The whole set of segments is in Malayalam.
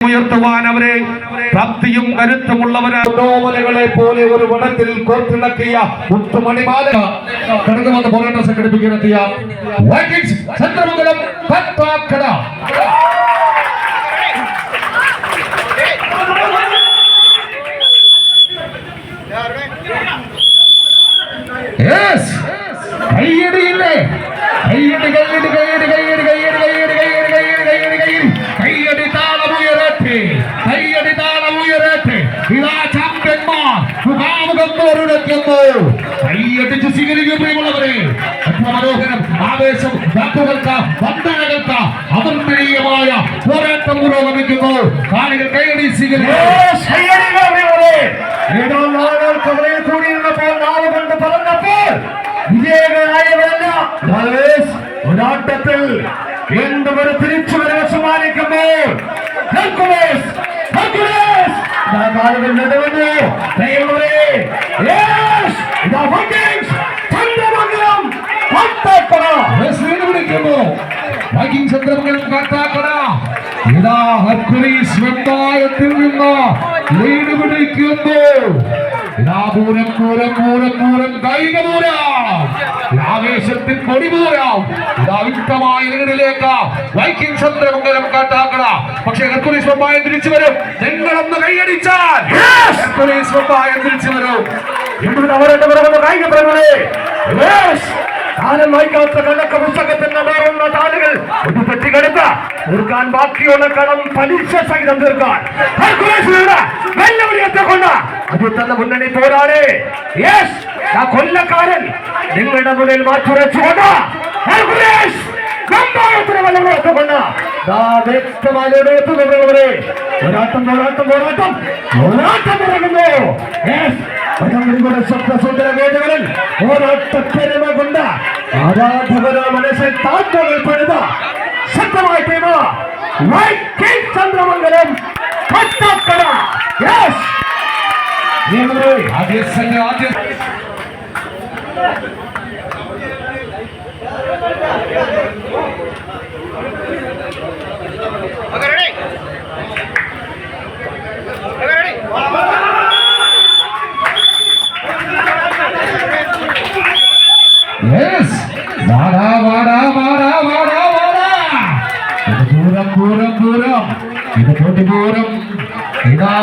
ഉയർത്തുവാനവരെ ഭക്തിയും കരുത്തുമുള്ളവരോമലകളെ പോലെ ഒരു വനത്തിൽ കോർത്തിണക്കിയ മുത്തുമണിമാല കടന്നു വന്ന് പോരാട്ടം സംഘടിപ്പിക്കുക ചന്ദ്രമംഗലം പത്താക്കട കയ്യടിയില്ലേ കയ്യടി കയ്യടി ഇതാ ചാമ്പ്യന്മാർ മുഖാമുഖം ബ്രദേഴ്സ്, ഒരാട്ടത്തിൽ ഒരു തിരിച്ചുവരവ് സമ്മാനിക്കുമ്പോൾ ലീഡ് പിടിക്കുന്നു ഇതാ പൂരം പൂരം പൂരം പൂരം ആവേശത്തിൽ കൊടിപൂരം ഇതാ വ്യക്തമായ ലീഡിലേക്ക് വൈക്കിംഗ് ചന്ദ്രമംഗലം കാട്ടാക്കട. പക്ഷേ ഹെർക്കുലീസ് പമ്പായം തിരിച്ചു വരും. നിങ്ങളൊന്ന് കൈയടിച്ചാൽ ഹെർക്കുലീസ് പമ്പായം തിരിച്ചു വരും. ഇവിടെ അവരുടെ പിറകുന്ന കായിക yes, കാലം വായിക്കാത്ത കണക്ക പുസ്തകത്തിന്റെ മാറുന്ന താലുകൾ ഒന്ന് പെട്ടിക്കെടുത്ത തീർക്കാൻ ബാക്കിയുള്ള കടം പലിശ സഹിതം തീർക്കാൻ. വെല്ലുവിളിയത്തെ കൊണ്ട് അതിർത്തന്ന മുന്നണി പോരാളെ. യെസ് ആ കൊല്ലക്കാരൻ നിങ്ങളുടെ മുന്നിൽ മാറ്റുരച്ചുകൊണ്ട്. കമ്പായത്തിന് വല്ലവരെത്തുകൊണ്ട് പോരാട്ടം പോരാട്ടം പോരാട്ടം. പോരാട്ടം തുടങ്ങുന്നു ഭഗവതിയുടെ ശബ്ദസുന്ദര വേദങ്ങളിൽ പോരാട്ടപ്പെരുമ കൊണ്ട് ആരാധകരോ മനസ്സിൽ താക്കോൽ പണിത Yes, Vada, Vada, Yes. ഇത് കൂട്ടുപോരും ഇതാ.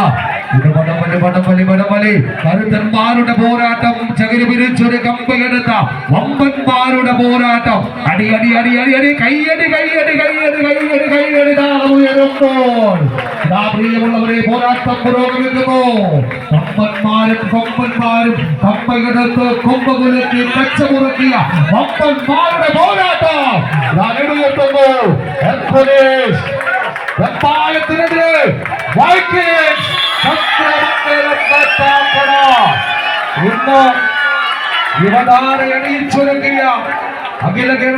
ഇത് പടപ്പള്ളി പടപ്പള്ളി പടപ്പള്ളി കരുത്തന്മാരുടെ പോരാട്ടം ചകിരി പിരിച്ചൊരു കമ്പലെടുത്ത വമ്പന്മാരുടെ പോരാട്ടം. അടി അടി അടി അടി അടി. കൈയടി കൈയടി കൈയടി കൈയടി കൈയടി. ഉയരുമ്പോൾ. പ്രിയമുള്ളവരെ പോരാട്ടം പുരോഗമിക്കുന്നു. കമ്പന്മാരും കൊമ്പന്മാരും കമ്പയെടുത്ത് കൊമ്പകുലക്കി പച്ചമുറക്കിയ വമ്പന്മാരുടെ പോരാട്ടം. ഞാൻ എത്രയേ വെപ്പായത്തിനെതിരെ വൈക്കിങ്സ് ഇന്ന് യുവതാര എണീച്ചൊരുക്കിയ അഖില കേരള